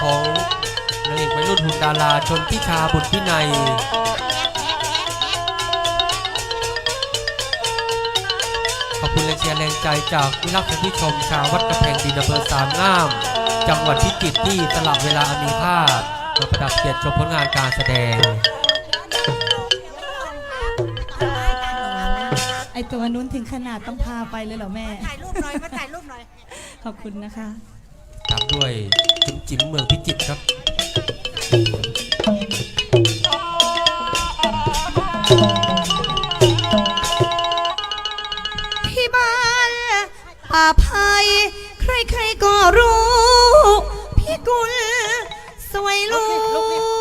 ของนางเอกวัยรุ่นหุ่นดาราชนทิชาบุตรพินัยขอบคุณแรงเชียร์แรงใจจากวิรักผู้ชมชาววัดกระแพงดินอำเภอสามงาม จังหวัดพิจิตรที่สลับเวลาอันมีค่ามาประดับเกียรติชมผลงานการแสดง ไอตัวนู้นถึงขนาดต้องพาไปเลยเหรอแม่ ถ่ายรูปหน่อย มาถ่ายรูปหน่อย ขอบคุณนะคะ ตามด้วยจิ๋มจิ๋มเมืองพิจิตรครับที่บ้านป่าภัยใครๆก็รู้ พี่กุลสวยลูฉ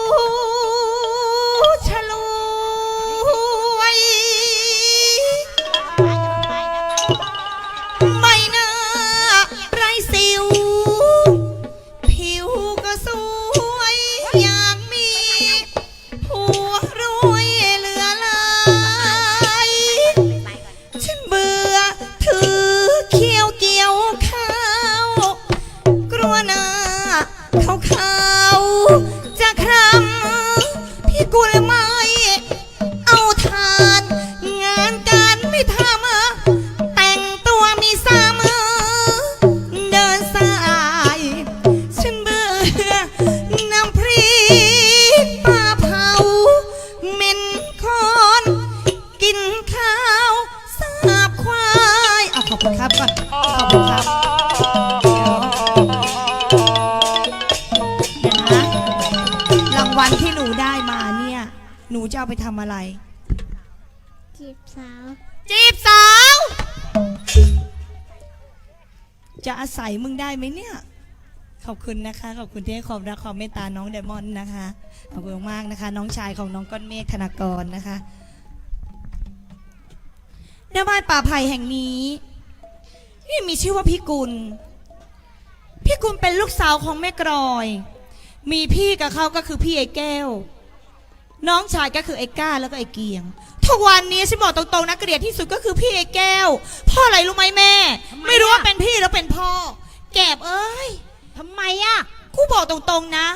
ขา หนูจะเอาไปทำอะไร จีบสาว จีบสาว จะอาศัยมึงได้ไหมเนี่ย ขอบคุณนะคะ ขอบคุณที่ให้ความรักความเมตตาน้องไดมอนด์นะคะ ขอบคุณมากๆนะคะ น้องชายของน้องก้อนเมฆธนากรนะคะหน้าบ้านป่าไผ่แห่งนี้นี่มีชื่อว่าพี่กุล พี่กุลเป็นลูกสาวของแม่กรอย มีพี่กับเขาก็คือพี่ไอ้แก้ว น้องชายก็คือไอ้ก้าแล้วก็ไอ้เกียง ทุกวันนี้ฉันบอกตรงๆนะเกลียดที่สุดก็คือพี่ไอ้แก้วพ่ออะไรรู้ไหมแม่ ทำไมอะ ไม่รู้ว่าเป็นพี่แล้วเป็นพ่อ แกบเอ้ย ทำไมอะ กูบอกตรงๆนะ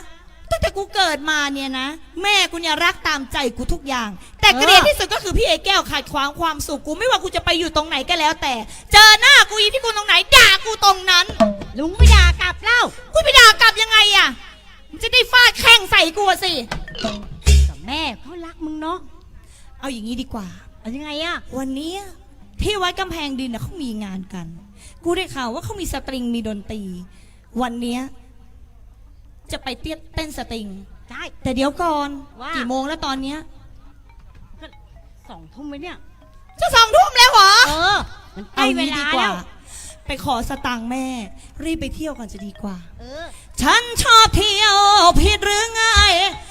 ตั้งแต่กูเกิดมาเนี่ยนะ แม่กูเนี่ยรักตามใจกูทุกอย่าง แต่เออเกลียดที่สุดก็คือพี่ไอ้แก้วขัดขวางความสุขกูไม่ว่ากูจะไปอยู่ตรงไหนก็แล้ว แต่ เจอหน้ากูอีพี่กูตรงไหนด่ากูตรงนั้น ลุงไม่ด่ากลับเล่า กูไปด่ากลับยังไงอะมันจะได้ฟาดแข้งใส่กูอะสิกับ แม่เขารักมึงเนาะเอาอย่างนี้ดีกว่า เอายังไงอะวันเนี้ยที่วัดกำแพงดินนะเขามีงานกัน กูได้ข่าวว่าเขามีสตริงมีดนตรี วันเนี้ยจะไปเตี้ยเต้นสตริง ได้ แต่เดี๋ยวก่อนว่า กี่โมงแล้วตอนเนี้ยก็สองทุ่มไหมเนี่ย จะสองทุ่มแล้วเหรอ เออ มันใกเอาล้เวงี้ลาดีกว่าแล้ว ไปขอสตังค์แม่ รีบไปเที่ยวก่อนจะดีกว่า เออ ฉันชอบเที่ยวผิดหรือไงฉันรัก